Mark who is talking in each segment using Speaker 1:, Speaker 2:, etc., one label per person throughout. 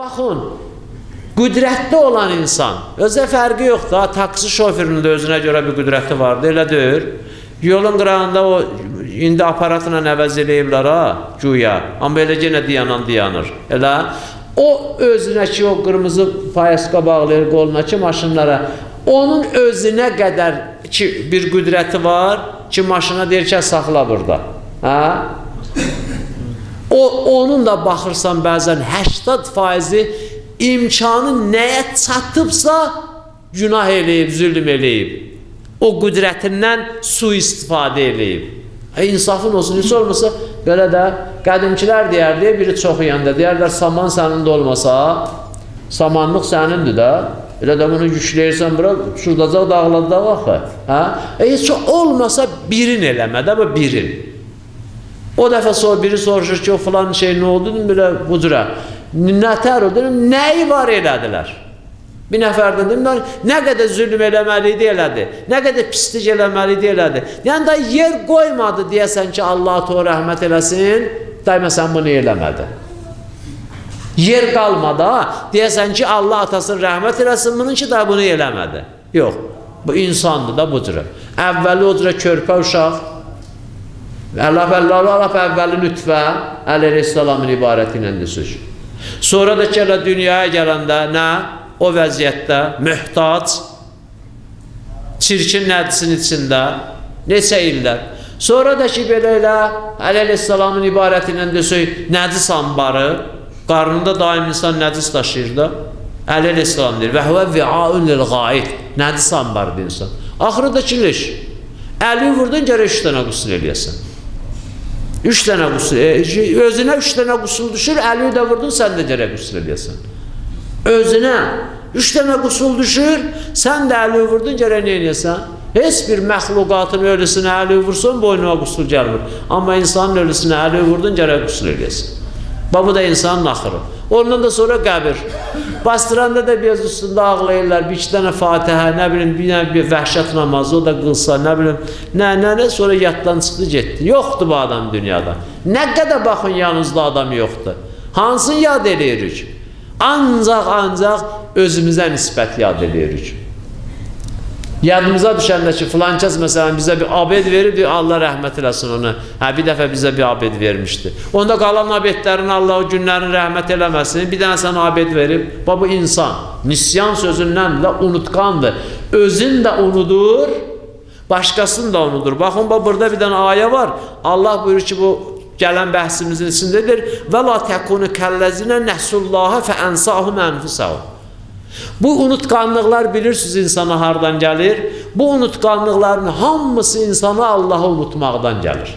Speaker 1: Baxın, qüdrətli olan insan, özə fərqi yoxdur. Ha, taksi şoförünün də özünə görə bir qüdrəti vardır, elə deyil. Yolun qırağında o indi aparatla əvəz eləyiblər ha, güya. Amma elə yenə dayanan dayanır. Elə o özünə ki o qırmızı payaska bağlayır qoluna ki maşınlara. Onun özünə qədər ki bir qüdrəti var ki maşına deyir ki saxla burada. Hə? O onun da baxırsan bəzən 80 faizi imkanı nəyə çatıbsa günah eləyib, zülm eləyib. O qüdrətindən sui-istifadə eləyib. E, insafın olsun, heç olmasa belə də qədimkilər deyərdi, biri çox yeyəndə deyərlər saman sənin də olmasa, samanlıq sənindir də. Elə də bunu yükləyirsən bura, şurdacaq dağladaq axı. Hə? E, heç olmasa birin eləmə də, birin. O dəfə sonra biri soruşur ki, o filan şey nə oldu? Belə bu cürə. Nətər o? Dedim, nəyi var elədilər? Bir nəfər dedim, nə qədər zülm eləməli idi elədi. Nə qədər pislik eləməli idi elədi. Yəni da yer qoymadı deyəsən ki, Allah to rəhmət eləsin, daima sən bunu eləmədi. Yer qalmadı ha. Deyəsən ki, Allah atasını rəhmət eləsin, bunun ki, da bunu eləmədi. Yox, bu insandır da bu cürə. Əvvəli o cürə körpə uşaq, Allah Allah Allah əvvəli nütfə əleyhissalamın ibarəti ilə düşür. Sonra da ki, dünyaya gələndə nə? O vəziyyətdə möhtac, çirkin nədisin içində neçə illər. Sonra da ki, belə elə əleyhissalamın ibarəti ilə düşür, nədis ambarı, qarnında daim insan nədis daşıyır da. Əleyhissalam deyir, və huvə vi'aun lil qaid, nədis ambarıdır insan. Axırı da kiliş. Əli vurdun gərək üç dənə qüsul eləyəsən. Üç tane gusül. E, şey, özüne üç tane gusül düşür. Elini de vurdun sen de cere gusül ediyorsun. Özüne üç tane gusül düşür. Sen de elini vurdun cere ne ediyorsun? Hiçbir məxluqatın ölüsünü əli vursun, boynuna qusul gəlmir. Amma insanın ölüsünü əli vurdun, gərək qusul eləyəsin. Bu da insanın axırı. Ondan da sonra qəbir. Bastıranda da biraz üstündə ağlayırlar. Bir iki dənə fatihə, nə bilim, bir dənə bir vəhşət namazı, o da qılsa, nə bilim, nə, nə, nə, sonra yaddan çıxdı, getdi. Yoxdur bu adam dünyada. Nə qədər baxın yanınızda adam yoxdur. Hansını yad eləyirik? Ancaq, ancaq özümüzə nisbət yad eləyirik. Yadımıza düşəndə ki, filan kəs məsələn bizə bir abed verir, Allah rəhmət eləsin onu. Hə, bir dəfə bizə bir abed vermişdi. Onda qalan abedlərin Allah o günlərin rəhmət eləməsin. Bir dənə sən abed verib, bax bu insan nisyan sözündən də unutqandır. Özün də unudur, başqasını da unudur. Baxın, bax burada bir dənə ayə var. Allah buyurur ki, bu gələn bəhsimizin içindədir. Və la təkunu kəlləzinə nəhsullaha fə ənsahum ənfusahum. Bu unutkanlıklar bilirsiniz insana hardan gelir. Bu unutkanlıkların hamısı insana Allah'ı unutmaqdan gelir.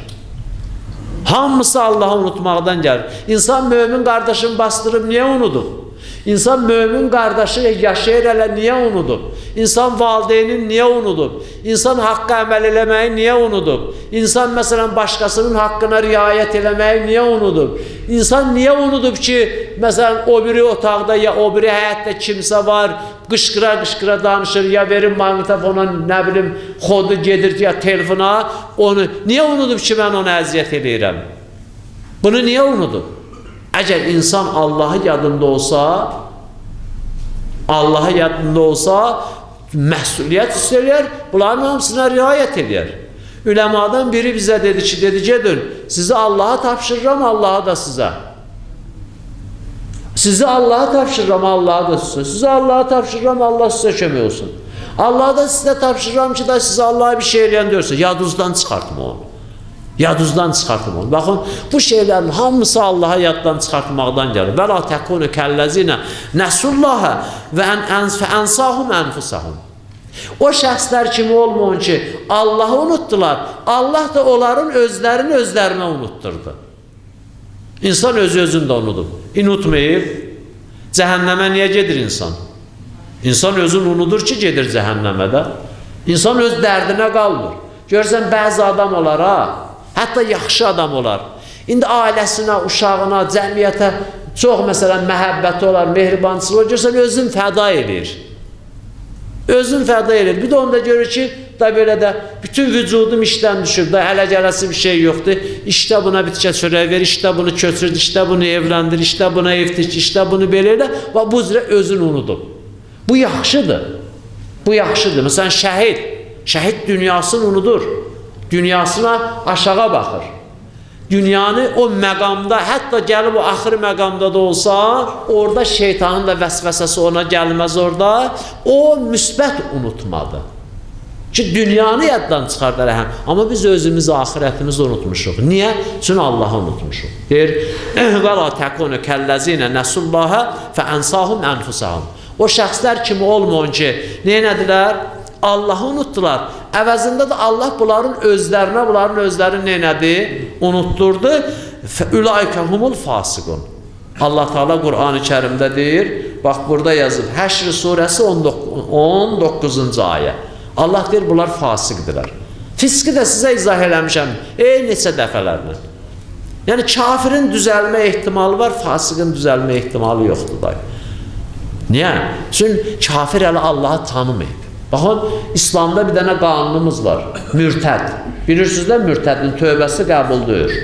Speaker 1: Hamısı Allah'ı unutmaqdan gelir. İnsan mümin kardeşim bastırıp niye unudun? İnsan mömin qardaşı yaşayır hələ niyə unudub? İnsan valideynin niyə unudub? İnsan haqqı əməl eləməyi niyə unudub? İnsan məsələn başqasının haqqına riayət eləməyi niyə unudub? İnsan niyə unudub ki, məsələn o biri otaqda ya o biri həyətdə kimsə var, qışqıra-qışqıra danışır, ya verin maqnitofona, nə bilim, xodu gedir ya telefona, onu niyə unudub ki, mən onu əziyyət eləyirəm? Bunu niyə unudub? Əgər insan Allahı yadında olsa, Allahı yadında olsa, məsuliyyət istəyər, bunların hamısına riayət edər. Üləmadan biri bizə dedi ki, dedi gedin, sizi Allaha tapşırıram, Allaha da sizə. Sizi Allaha tapşırıram, Allaha da sizə. Sizi Allaha tapşırıram, Allah sizə kömək olsun. Allaha da sizə tapşırıram ki, da sizə Allaha bir şey eləyən diyorsa, yadınızdan çıxartma onu. Yadınızdan çıxartma onu. Baxın, bu şeylərin hamısı Allaha yaddan çıxartmaqdan gəlir. Və la təkunu kəlləzinə nəsullaha və ənsahum ənfusahum. O şəxslər kimi olmayın ki, Allahı unutdular. Allah da onların özlərini özlərinə unutturdu. İnsan öz özünü də unudub. Unutmayıb, cəhənnəmə niyə gedir insan? İnsan özünü unudur ki, gedir cəhənnəmə də. İnsan öz dərdinə qalmır. Görsən, bəzi adam olar ha, hətta yaxşı adam olar. İndi ailəsinə, uşağına, cəmiyyətə çox məsələn məhəbbəti olar, mehribançılığı görsən özün fəda edir. Özün fəda edir. Bir də onda görür ki, da belə də bütün vücudum işdən düşür da hələ gələsi bir şey yoxdur. İşdə buna bitkə çörək ver, işdə bunu köçürdü, işdə bunu evləndir, işdə buna ev tik, işdə bunu belə elə və bu üzrə özünü unudub. Bu yaxşıdır. Bu yaxşıdır. Məsələn şəhid, şəhid dünyasını unudur. Dünyasına aşağı baxır. Dünyanı o məqamda, hətta gəlib o axır məqamda da olsa, orada şeytanın da vəsvəsəsi ona gəlməz orada. O müsbət unutmadı. Ki dünyanı yaddan çıxardar həm. Amma biz özümüz axirətimizi unutmuşuq. Niyə? Çünki Allahı unutmuşuq. Deyir: "Və la takunu kəllazinə nasullaha fa ansahum anfusahum." O şəxslər kimi olmayın ki, nə etdilər? Allahı unutdular. Əvəzində də Allah bunların özlərinə, bunların özlərini nə etdi? Unutturdu. Ülaikə humul fasiqun. Allah Teala Qur'an-ı Kərimdə deyir, bax burada yazıb Həşr surəsi 19-cu ayə. Allah deyir bunlar fasiqdirlər. Fiski də sizə izah eləmişəm. Ey neçə dəfələrlə. Yəni kafirin düzəlmə ehtimalı var, fasiqin düzəlmə ehtimalı yoxdur dayı. Niyə? Çünki kafir hələ Allahı tanımayıb. Baxın, İslamda bir dənə qanunumuz var. Mürtəd. Bilirsiniz də mürtədin tövbəsi qəbuldür.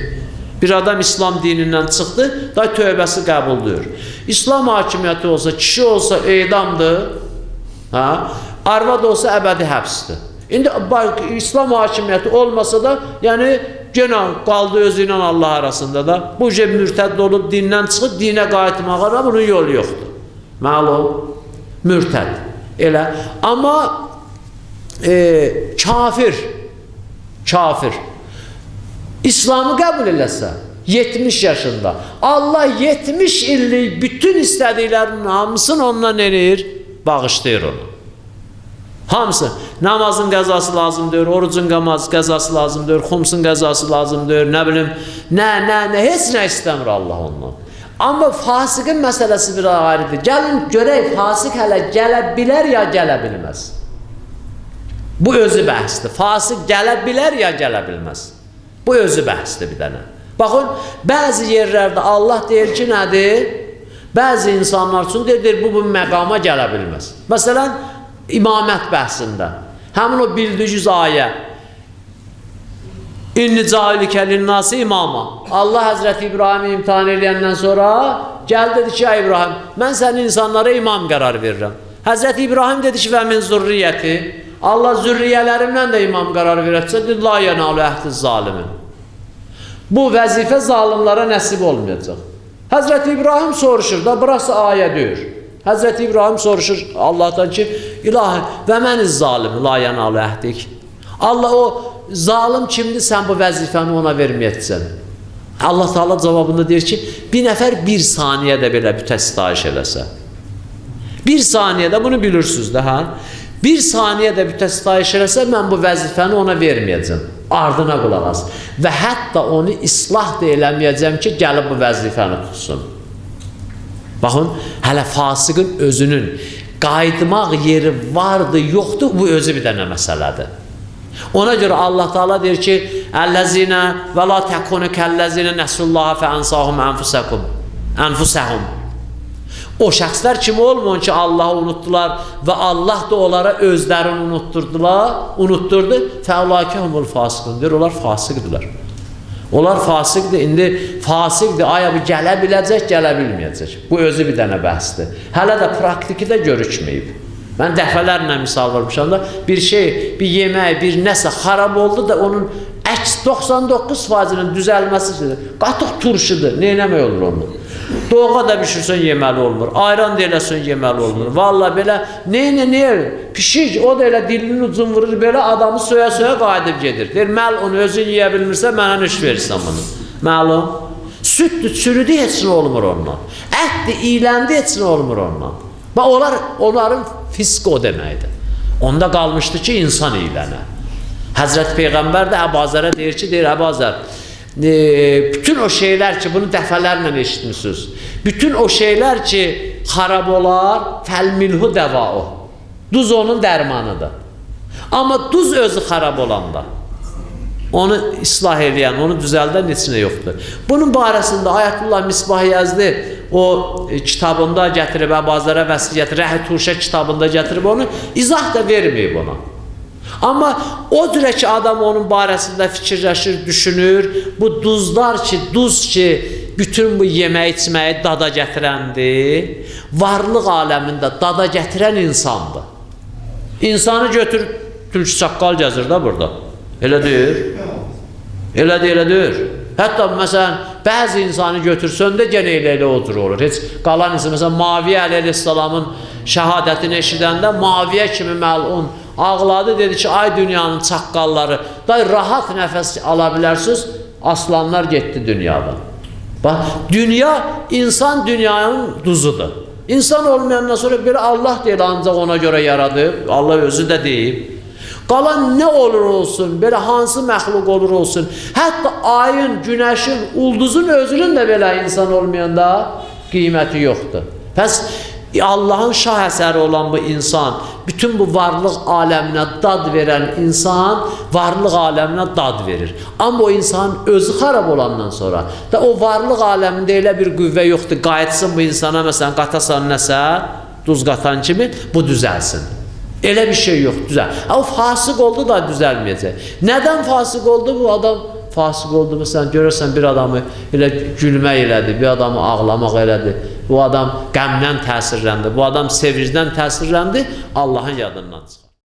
Speaker 1: Bir adam İslam dinindən çıxdı, da tövbəsi qəbuldür. İslam hakimiyyəti olsa, kişi olsa edamdır. Ha? Arvad olsa əbədi həbsdir. İndi bax, İslam hakimiyyəti olmasa da, yəni genə qaldı özü ilə Allah arasında da. Bu cür mürtəd olub dindən çıxıb dinə qayıtmağa da bunun yolu yoxdur. Məlum, mürtəd. Elə. Amma e, kafir, kafir İslamı qəbul eləsə 70 yaşında Allah 70 illik bütün istədiklərinin hamısını ondan eləyir, bağışlayır onu. Hamısı. Namazın qəzası lazımdır, orucun qəzası lazımdır, xumsun qəzası lazımdır, nə bilim, nə, nə, nə, heç nə istəmir Allah ondan. Amma fasiqin məsələsi bir ayrıdır. Gəlin görək fasik hələ gələ bilər ya gələ bilməz. Bu özü bəhsdir. Fasik gələ bilər ya gələ bilməz. Bu özü bəhsdir bir dənə. Baxın, bəzi yerlərdə Allah deyir ki, nədir? Bəzi insanlar üçün deyir, bu, bu məqama gələ bilməz. Məsələn, imamət bəhsində. Həmin o bildiyiniz ayə. İnni cahilike linnâsi imama. Allah Hazreti İbrahim'i imtihan edenden sonra gel dedi ki İbrahim ben senin insanlara imam karar veririm. Hazreti İbrahim dedi ki ve min zürriyeti. Allah zürriyelerimden de imam karar verirse dedi la yenalu ehdi zalimin. Bu vazife zalimlara nasip olmayacak. Hazreti İbrahim soruşur da burası aya diyor. Hazreti İbrahim soruşur Allah'tan ki ilahi ve meniz zalimi la yenalu ehdik. Allah o zalim kimdir, sən bu vəzifəni ona verməyəcəksən. Allah Taala cavabında deyir ki, bir nəfər bir saniyədə belə bütə sitayiş eləsə. Bir saniyədə bunu bilirsiniz də, hə? Bir saniyədə bütə sitayiş eləsə, mən bu vəzifəni ona verməyəcəm. Ardına qulaq as. Və hətta onu islah da eləməyəcəm ki, gəlib bu vəzifəni tutsun. Baxın, hələ fasiqin özünün qayıtmaq yeri vardı, yoxdur, bu özü bir dənə məsələdir. Ona görə Allah Taala deyir ki: "Əlləzinə və la takunu kəlləzinə nasullaha fa ansahum anfusakum." Anfusahum. O şəxslər kimi olmayın ki, Allahı unutdular və Allah da onlara özlərini unutturdular, unutturdu. Fəulakəhumul fasiqun. Deyir, onlar fasiqdirlər. Onlar fasiqdir. İndi fasiqdir. Aya bu gələ biləcək, gələ bilməyəcək. Bu özü bir dənə bəhsdir. Hələ də praktikdə görükməyib. Mən dəfələrlə misal vermişəm da bir şey, bir yemək, bir nəsə xarab oldu da onun əks 99%-nin düzəlməsi qatıq turşudur. Nə etmək olur onu? Doğğa da bişirsən yeməli olmur. Ayran da eləsən yeməli olmur. Valla belə nə nə nə pişik o da elə dilinin ucun vurur belə adamı söyə-söyə qayıdıb gedir. Deyir məl onu özün yeyə bilmirsə mənə iş verirsən bunu. Məlum. Süddür, çürüdü heç nə olmur ondan. Ətdir, iyləndi heç nə olmur ondan. Və onlar onların fisk o deməkdir. Onda qalmışdı ki, insan iylənə. Həzrət Peyğəmbər də Əbazərə deyir ki, deyir Əbazər, e, bütün o şeylər ki, bunu dəfələrlə eşitmişsiniz. Bütün o şeylər ki, xarab olar, fəlmilhu dəvau. Duz onun dərmanıdır. Amma duz özü xarab olanda onu islah edən, onu düzəldən neçinə yoxdur. Bunun barəsində Ayətullah Misbah yazdı. O e, kitabında gətirib Əbazərə vəsiyyət Rəh Tuşə kitabında gətirib onu izah da verməyib ona. Amma o cürə ki, adam onun barəsində fikirləşir, düşünür, bu duzlar ki, duz ki, bütün bu yemək içməyi dada gətirəndir, varlıq aləmində dada gətirən insandır. İnsanı götür, tülkü çaqqal gəzir də burada. Elə deyir. Elə deyir, elə deyir. Hətta məsələn, bəzi insanı götürsən də genə elə elə otur olur. Heç qalan insan məsələn Maviyə əleyhissalamın şəhadətini eşidəndə Maviyə kimi məlun ağladı, dedi ki, ay dünyanın çaqqalları, day rahat nəfəs ala bilərsiniz, aslanlar getdi dünyadan. Bax, dünya insan dünyanın duzudur. İnsan olmayandan sonra belə Allah deyil ancaq ona görə yaradıb, Allah özü də deyib. Qalan nə olur olsun, belə hansı məxluq olur olsun, hətta ayın, günəşin, ulduzun özünün də belə insan olmayanda qiyməti yoxdur. Pəs Allahın şah əsəri olan bu insan, bütün bu varlıq aləminə dad verən insan varlıq aləminə dad verir. Amma o insanın özü xarab olandan sonra da o varlıq aləmində elə bir qüvvə yoxdur, qayıtsın bu insana məsələn qatasan nəsə, duz qatan kimi bu düzəlsin. Elə bir şey yox, düzəl. O fasıq oldu da düzəlməyəcək. Nədən fasıq oldu bu adam? Fasıq oldu məsələn görürsən bir adamı elə gülmək elədi, bir adamı ağlamaq elədi. Bu adam qəmdən təsirləndi, bu adam sevincdən təsirləndi, Allahın yadından çıxır.